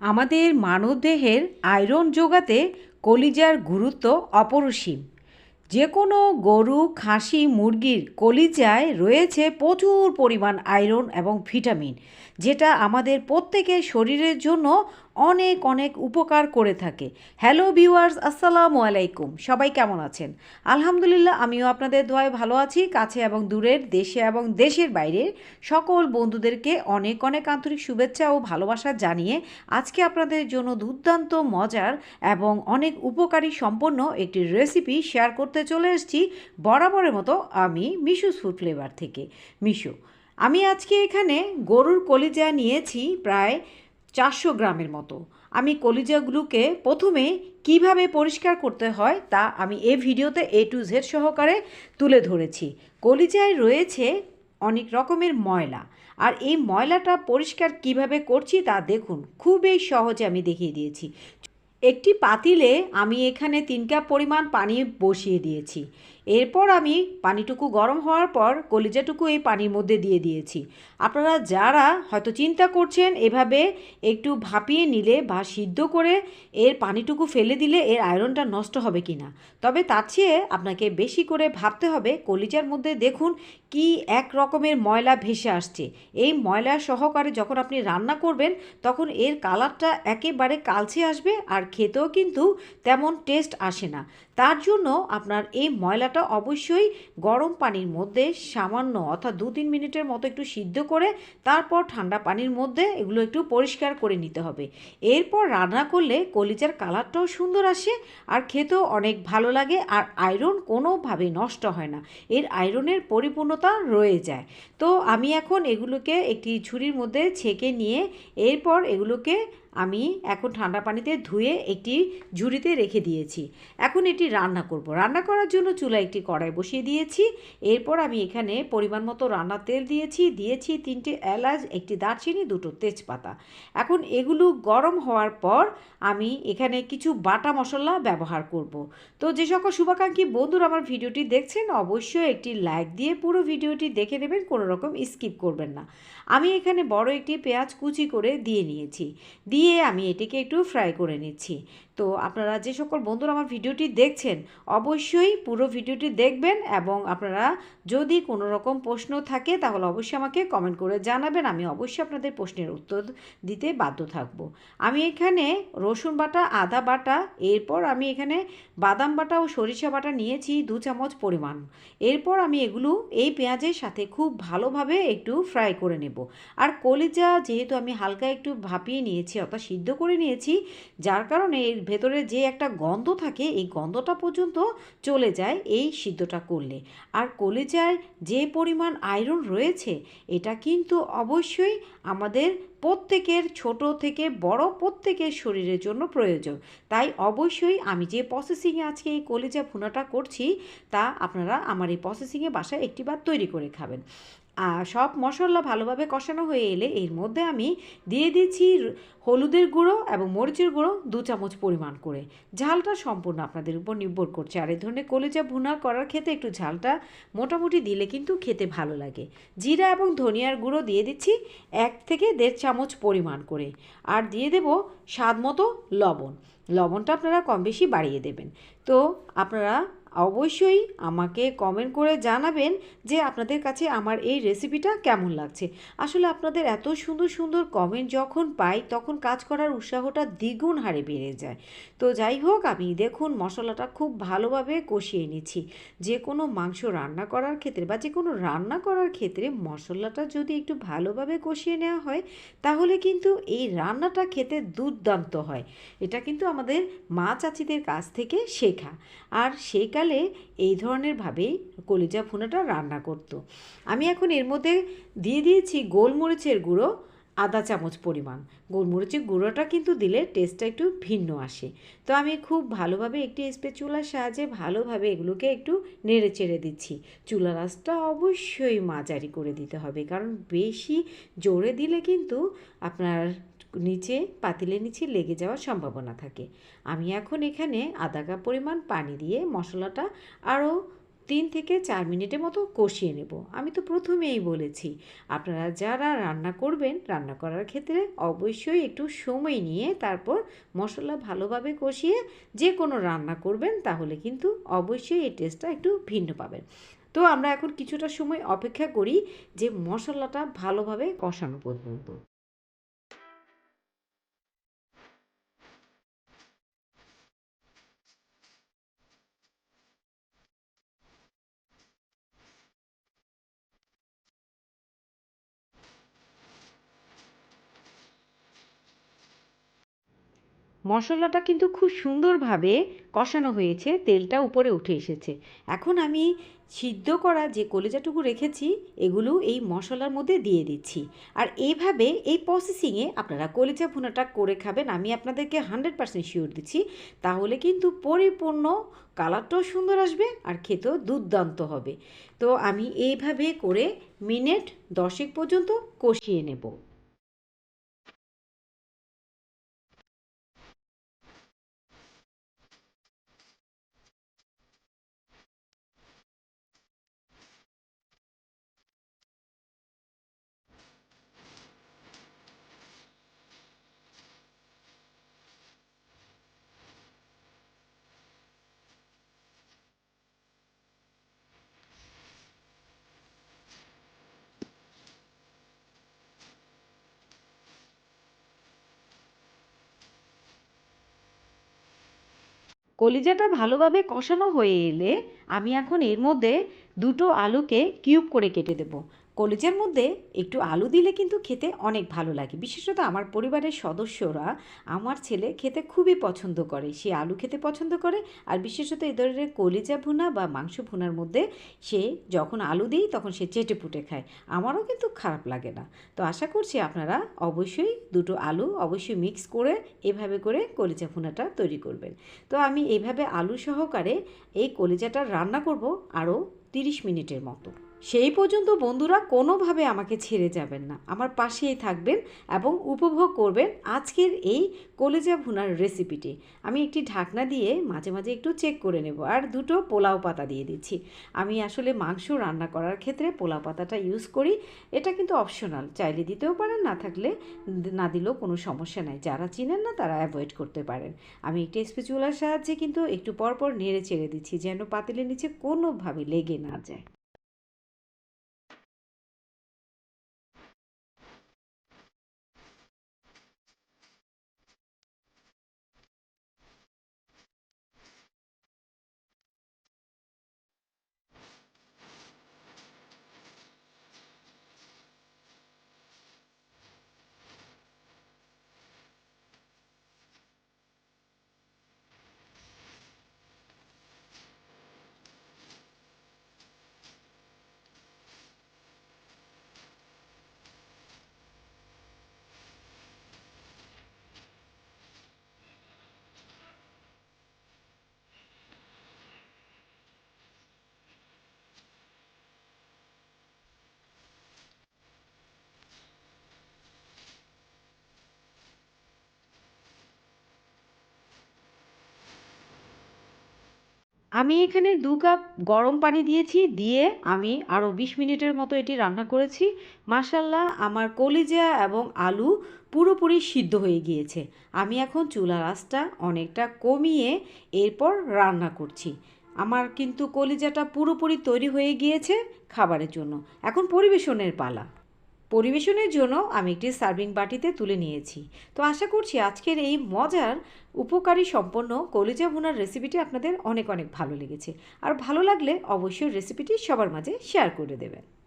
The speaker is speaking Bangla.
আমাদের মানবদেহের আয়রন যোগাতে কলিজার গুরুত্ব অপরিসীম। যে কোনো গরু, খাসি, মুরগির কলিজায় রয়েছে প্রচুর পরিমাণ আয়রন এবং ভিটামিন, যেটা আমাদের প্রত্যেকের শরীরের জন্য অনেক অনেক উপকার করে থাকে। হ্যালো ভিউয়ার্স আসসালামু আলাইকুম। সবাই কেমন আছেন? আলহামদুলিল্লাহ, আমিও আপনাদের দোয়ায় ভালো আছি। কাছে এবং দূরের, দেশে এবং দেশের বাইরে সকল বন্ধুদেরকে অনেক অনেক আন্তরিক শুভেচ্ছা ও ভালোবাসা জানিয়ে আজকে আপনাদের জন্য দুর্দান্ত, মজার এবং অনেক উপকারী সম্পন্ন একটি রেসিপি শেয়ার করতে চলে এসেছি বরাবরের মতো আমি মিশুস ফুড ফ্লেভার থেকে। মিশু আমি আজকে এখানে গরুর কলিজা নিয়েছি প্রায় চারশো গ্রামের মতো। আমি কলিজাগুলোকে প্রথমে কীভাবে পরিষ্কার করতে হয় তা আমি এ ভিডিওতে এ টু জেড সহকারে তুলে ধরেছি। কলিজায় রয়েছে অনেক রকমের ময়লা। আর এই ময়লাটা পরিষ্কার কীভাবে করছি তা দেখুন, খুবই সহজে আমি দেখিয়ে দিয়েছি। একটি পাতিলে আমি এখানে তিন কাপ পরিমাণ পানি বসিয়ে দিয়েছি। এরপর আমি পানিটুকু গরম হওয়ার পর কলিজাটুকু এই পানির মধ্যে দিয়ে দিয়েছি। আপনারা যারা হয়তো চিন্তা করছেন এভাবে একটু ভাপিয়ে নিলে বা সিদ্ধ করে এর পানিটুকু ফেলে দিলে এর আয়রনটা নষ্ট হবে কি না তবে তার চেয়ে আপনাকে বেশি করে ভাবতে হবে কলিজার মধ্যে দেখুন কি এক রকমের ময়লা ভেসে আসছে। এই ময়লা সহকারে যখন আপনি রান্না করবেন, তখন এর কালারটা একেবারে কালচে আসবে আর খেতেও কিন্তু তেমন টেস্ট আসে না। তার জন্য আপনার এই ময়লাটা অবশ্যই গরম পানির মধ্যে সামান্য অর্থাৎ দু তিন মিনিটের মতো একটু সিদ্ধ করে তারপর ঠান্ডা পানির মধ্যে এগুলো একটু পরিষ্কার করে নিতে হবে। এরপর রান্না করলে কলিজার কালারটাও সুন্দর আসে আর খেতেও অনেক ভালো লাগে আর আয়রন কোনোভাবে নষ্ট হয় না। এর আয়রনের পরিপূর্ণতা রয়ে যায়। তো আমি এখন এগুলোকে একটি ঝুড়ির মধ্যে ছেঁকে নিয়ে এরপর এগুলোকে আমি এখন ঠান্ডা পানিতে ধুয়ে একটি ঝুড়িতে রেখে দিয়েছি। এখন এটি রান্না করব। রান্না করার জন্য চুলা একটি কড়াই বসিয়ে দিয়েছি। এরপর আমি এখানে পরিমাণ মতো রান্নার তেল দিয়েছি। দিয়েছি তিনটে এলাচ, একটি দারচিনি, দুটো তেজপাতা। এখন এগুলো গরম হওয়ার পর আমি এখানে কিছু বাটা মশলা ব্যবহার করব। তো যে সকল শুভাকাঙ্ক্ষী বন্ধুরা আমার ভিডিওটি দেখছেন, অবশ্যই একটি লাইক দিয়ে পুরো ভিডিওটি দেখে নেবেন কোনো রকম স্কিপ করবেন না। আমি এখানে বড় একটি পেঁয়াজ কুচি করে দিয়ে নিয়েছি। দিয়ে আমি এটিকে একটু ফ্রাই করে নিচ্ছি। তো আপনারা যে সকল বন্ধুরা আমার ভিডিওটি দেখছেন, অবশ্যই পুরো ভিডিওটি দেখবেন এবং আপনারা যদি কোনো রকম প্রশ্ন থাকে তাহলে অবশ্যই আমাকে কমেন্ট করে জানাবেন। আমি অবশ্যই আপনাদের প্রশ্নের উত্তর দিতে বাধ্য থাকব। আমি এখানে রসুন বাটা, আদা বাটা, এরপর আমি এখানে বাদাম বাটা ও সরিষা বাটা নিয়েছি দু চামচ পরিমাণ। এরপর আমি এগুলো এই পেঁয়াজের সাথে খুব ভালোভাবে একটু ফ্রাই করে নেব। আর কলিজা যেহেতু আমি হালকা একটু ভাপিয়ে নিয়েছি অর্থাৎ সিদ্ধ করে নিয়েছি, যার কারণে এর ভেতরে যে একটা গন্ধ থাকে, এই গন্ধটা পর্যন্ত চলে যায় এই সিদ্ধটা করলে। আর কলেজায় যে পরিমাণ আয়রন রয়েছে, এটা কিন্তু অবশ্যই আমাদের প্রত্যেকের ছোট থেকে বড় প্রত্যেকের শরীরের জন্য প্রয়োজন। তাই অবশ্যই আমি যে প্রসেসিংয়ে আজকে এই কলিজা ভুনাটা করছি, তা আপনারা আমার এই প্রসেসিংয়ে বাসায় একটিবার তৈরি করে খাবেন। সব মশলা ভালোভাবে কষানো হয়ে এলে এর মধ্যে আমি দিয়ে দিচ্ছি হলুদের গুঁড়ো এবং মরিচের গুঁড়ো দু চামচ পরিমাণ করে। ঝালটা সম্পূর্ণ আপনাদের উপর নির্ভর করছে। আর এই ধরনের কলেজা ভুনা করার ক্ষেত্রে একটু ঝালটা মোটামুটি দিলে কিন্তু খেতে ভালো লাগে। জিরা এবং ধনিয়ার গুঁড়ো দিয়ে দিচ্ছি এক থেকে দেড় চামচ পরিমাণ করে। আর দিয়ে দেব স্বাদ মতো লবণ। লবণটা আপনারা কম বেশি বাড়িয়ে দেবেন। তো আপনারা অবশ্যই আমাকে কমেন্ট করে জানাবেন যে আপনাদের কাছে আমার এই রেসিপিটা কেমন লাগছে। আসলে আপনাদের এত সুন্দর সুন্দর কমেন্ট যখন পাই, তখন কাজ করার উৎসাহটা দ্বিগুণ হারে বেড়ে যায়। তো যাই হোক, আমি দেখুন মশলাটা খুব ভালোভাবে কষিয়ে নিচ্ছি। যে কোনো মাংস রান্না করার ক্ষেত্রে বা যে কোনো রান্না করার ক্ষেত্রে মশলাটা যদি একটু ভালোভাবে কষিয়ে নেওয়া হয়, তাহলে কিন্তু এই রান্নাটা খেতে দুর্দান্ত হয়। এটা কিন্তু আমাদের মা চাচিদের কাছ থেকে শেখা। আর সেই শীতকালে এই ধরনের ভাবেই কলিজা ভুনাটা রান্না করতো। আমি এখন এর মধ্যে দিয়ে দিয়েছি গোলমরিচের গুঁড়ো, আধা চামচ পরিমাণ। গোলমরিচের গুঁড়োটা কিন্তু দিলে টেস্টটা একটু ভিন্ন আসে। তো আমি খুব ভালোভাবে একটি চুলার সাহায্যে ভালোভাবে এগুলোকে একটু নেড়ে চেড়ে দিচ্ছি। চুলা রাসটা অবশ্যই মাঝারি করে দিতে হবে, কারণ বেশি জোরে দিলে কিন্তু আপনার নিচে পাতিলের নিচে লেগে যাওয়ার সম্ভাবনা থাকে। আমি এখন এখানে আধা কাপ পরিমাণ পানি দিয়ে মশলাটা আরও তিন থেকে চার মিনিটের মতো কষিয়ে নেব। আমি তো প্রথমেই বলেছি, আপনারা যারা রান্না করবেন, রান্না করার ক্ষেত্রে অবশ্যই একটু সময় নিয়ে তারপর মশলা ভালোভাবে কষিয়ে যে কোনো রান্না করবেন, তাহলে কিন্তু অবশ্যই এই টেস্টটা একটু ভিন্ন পাবেন। তো আমরা এখন কিছুটা সময় অপেক্ষা করি যে মশলাটা ভালোভাবে কষানো পর্যন্ত। মশলাটা কিন্তু খুব সুন্দরভাবে কষানো হয়েছে, তেলটা উপরে উঠে এসেছে। এখন আমি সিদ্ধ করা যে কলেজাটুকু রেখেছি, এগুলো এই মশলার মধ্যে দিয়ে দিচ্ছি। আর এইভাবে এই প্রসেসিংয়ে আপনারা কলেজা ভুনাটা করে খাবেন, আমি আপনাদেরকে হান্ড্রেড পার্সেন্ট শিওর দিচ্ছি, তাহলে কিন্তু পরিপূর্ণ কালারটাও সুন্দর আসবে আর খেতেও দুর্দান্ত হবে। তো আমি এইভাবে করে মিনিট দশেক পর্যন্ত কষিয়ে নেব। কলিজাটা ভালোভাবে কষানো হয়ে এলে আমি এখন এর মধ্যে দুটো আলুকে কিউব করে কেটে দেবো। কলিজার মধ্যে একটু আলু দিলে কিন্তু খেতে অনেক ভালো লাগে। বিশেষত আমার পরিবারের সদস্যরা আমার ছেলে খেতে খুবই পছন্দ করে। সে আলু খেতে পছন্দ করে আর বিশেষত এ ধরনের কলিজা ভুনা বা মাংস ভুনার মধ্যে সে যখন আলু দিই তখন সে চেটে পুটে খায়। আমারও কিন্তু খারাপ লাগে না। তো আশা করছি আপনারা অবশ্যই দুটো আলু অবশ্যই মিক্স করে এভাবে করে কলিজা ভুনাটা তৈরি করবেন। তো আমি এইভাবে আলু সহকারে এই কলিজাটা রান্না করব আরও তিরিশ মিনিটের মতো। সেই পর্যন্ত বন্ধুরা কোনোভাবে আমাকে ছেড়ে যাবেন না। আমার পাশেই থাকবেন এবং উপভোগ করবেন আজকের এই কলেজা ভুনার রেসিপিটি আমি একটি ঢাকনা দিয়ে মাঝে মাঝে একটু চেক করে নেব আর দুটো পোলাও পাতা দিয়ে দিচ্ছি। আমি আসলে মাংস রান্না করার ক্ষেত্রে পোলাও পাতাটা ইউজ করি। এটা কিন্তু অপশনাল চাইলে দিতেও পারেন, না থাকলে না দিলেও কোনো সমস্যা নাই। যারা চিনেন না তারা অ্যাভয়েড করতে পারেন। আমি একটি স্পেচুলার সাহায্যে কিন্তু একটু পরপর নেড়ে চেড়ে দিচ্ছি যেন পাতিলের নিচে কোনোভাবে লেগে না যায়। আমি এখানে দু কাপ গরম পানি দিয়েছি, দিয়ে আমি আরও বিশ মিনিটের মতো এটি রান্না করেছি। মাসাল্লাহ আমার কলিজা এবং আলু পুরোপুরি সিদ্ধ হয়ে গিয়েছে। আমি এখন চুলার আঁচটা অনেকটা কমিয়ে এরপর রান্না করছি। আমার কিন্তু কলিজাটা পুরোপুরি তৈরি হয়ে গিয়েছে খাবারের জন্য। এখন পরিবেশনের পালা। পরিবেশনের জন্য আমি একটি সার্ভিং বাটিতে তুলে নিয়েছি। তো আশা করছি আজকের এই মজার, উপকারী সম্পন্ন কলিজা ভুনার রেসিপিটি আপনাদের অনেক অনেক ভালো লেগেছে। আর ভালো লাগলে অবশ্যই রেসিপিটি সবার মাঝে শেয়ার করে দেবেন।